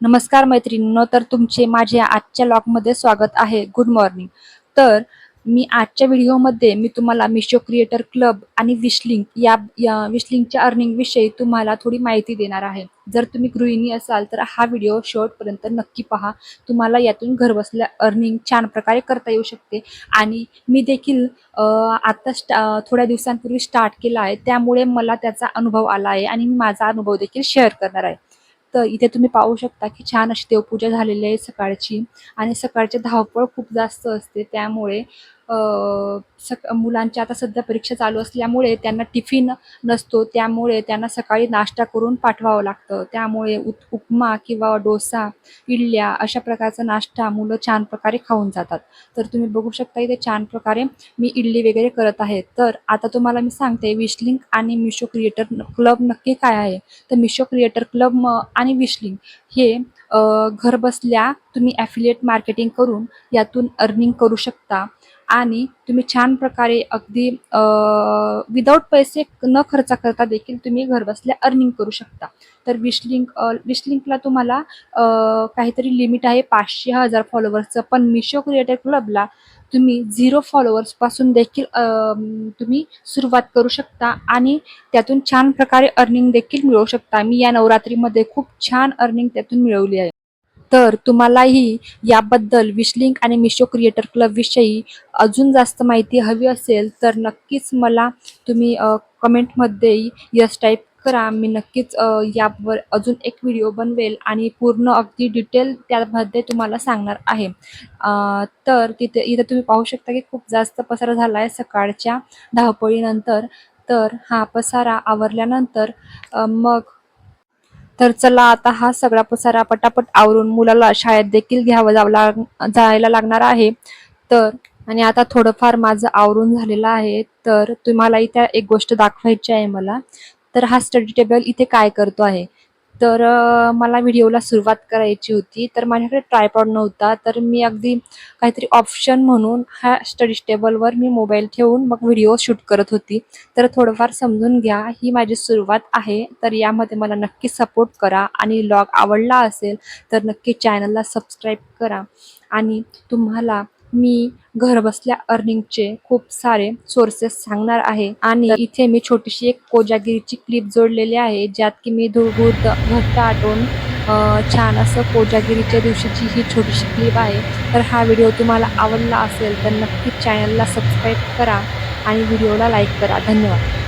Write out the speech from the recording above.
नमस्कार मैत्रिणींनो तर तुमचे माझे आजच्या लॉगमध्ये स्वागत आहे. गुड मॉर्निंग तर मी आजच्या व्हिडिओमध्ये मी तुम्हाला मिशो क्रिएटर क्लब आणि विशलिंक या या विशलिंकच्या अर्निंगविषयी तुम्हाला थोडी माहिती देणार आहे. जर तुम्ही गृहिणी असाल तर हा व्हिडिओ शेवटपर्यंत नक्की पहा. तुम्हाला यातून घरबसल्या अर्निंग छान प्रकारे करता येऊ शकते. आणि मी देखील आता स्टा थोड्या दिवसांपूर्वी स्टार्ट केला आहे. त्यामुळे मला त्याचा अनुभव आला आहे आणि मी माझा अनुभव देखील शेअर करणार आहे. तर इथे तुम्ही पाहू शकता की छान अशी देवपूजा झालेली आहे सकाळची. आणि सकाळची धावपळ खूप जास्त असते. त्यामुळे सक मुलांच्या आता सध्या परीक्षा चालू असल्यामुळे त्यांना टिफिन नसतो त्यामुळे त्यांना सकाळी नाश्ता करून पाठवावं लागतं. त्यामुळे उत उपमा किंवा डोसा इडल्या अशा प्रकारचा नाश्ता मुलं छान प्रकारे खाऊन जातात. तर तुम्ही बघू शकता इथे छान प्रकारे मी इडली वगैरे करत आहे. तर आता तुम्हाला मी सांगते विशलिंक आणि मिशो क्रिएटर क्लब नक्की काय आहे? तर मिशो क्रिएटर क्लब आणि विशलिंक हे घर बसल्या तुम्ही ॲफिलिएट मार्केटिंग करून यातून अर्निंग करू शकता. आणि तुम्ही छान प्रकारे अगदी विदाऊट पैसे न खर्च करता देखील तुम्ही घरबसल्या अर्निंग करू शकता. तर विशलिंक विशलिंकला तुम्हाला काहीतरी लिमिट आहे पाचशे हजार फॉलोअर्सचं पण मिशो क्रिएटर क्लबला तुम्ही झिरो फॉलोअर्सपासून देखील तुम्ही सुरुवात करू शकता आणि त्यातून छान प्रकारे अर्निंग देखील मिळवू शकता. मी या नवरात्रीमध्ये खूप छान अर्निंग त्यातून मिळवली आहे. तर तुम्हालाही याबद्दल विशलिंक आणि मिशो क्रिएटर क्लब विषयी अजून जास्त माहिती हवी असेल तर नक्कीच मला तुम्ही कमेंटमध्ये यस टाईप करा. मी नक्कीच यावर अजून एक व्हिडिओ बनवेल आणि पूर्ण अगदी डिटेल त्यामध्ये तुम्हाला सांगणार आहे. तर तिथे इथं तुम्ही पाहू शकता की खूप जास्त पसारा झाला आहे सकाळच्या धावपळीनंतर. तर हा पसारा आवरल्यानंतर मग तर चला आता हा सगळा पसारा पटापट आवरून मुलाला शाळेत देखील घ्यावं जावं लाग जायला लागणार आहे. तर आणि आता थोडंफार माझं आवरून झालेलं आहे. तर तुम्हाला इथे एक गोष्ट दाखवायची आहे मला. तर हा स्टडी टेबल इथे काय करतो आहे? तर मला व्हिडिओला सुरुवात करायची होती. तर माझ्याकडे ट्रायपॉड नव्हता. तर मी अगदी काहीतरी ऑप्शन म्हणून ह्या स्टडी टेबलवर मी मोबाईल ठेवून मग व्हिडिओ शूट करत होती. तर थोडंफार समजून घ्या ही माझी सुरुवात आहे. तर यामध्ये मला नक्की सपोर्ट करा आणि लॉग आवडला असेल तर नक्की चॅनलला सबस्क्राईब करा. आणि तुम्हाला मी घरबसल्या अर्निंगचे खूप सारे सोर्सेस सांगणार आहे. आणि इथे मी छोटीशी एक कोजागिरीची क्लिप जोडलेली आहे ज्यात की मी धुळगुत घट्ट आटवून छान असं कोजागिरीच्या दिवशीची ही छोटीशी क्लिप आहे. तर हा व्हिडिओ तुम्हाला आवडला असेल तर नक्कीच चॅनलला सबस्क्राईब करा आणि व्हिडिओला लाईक करा. धन्यवाद.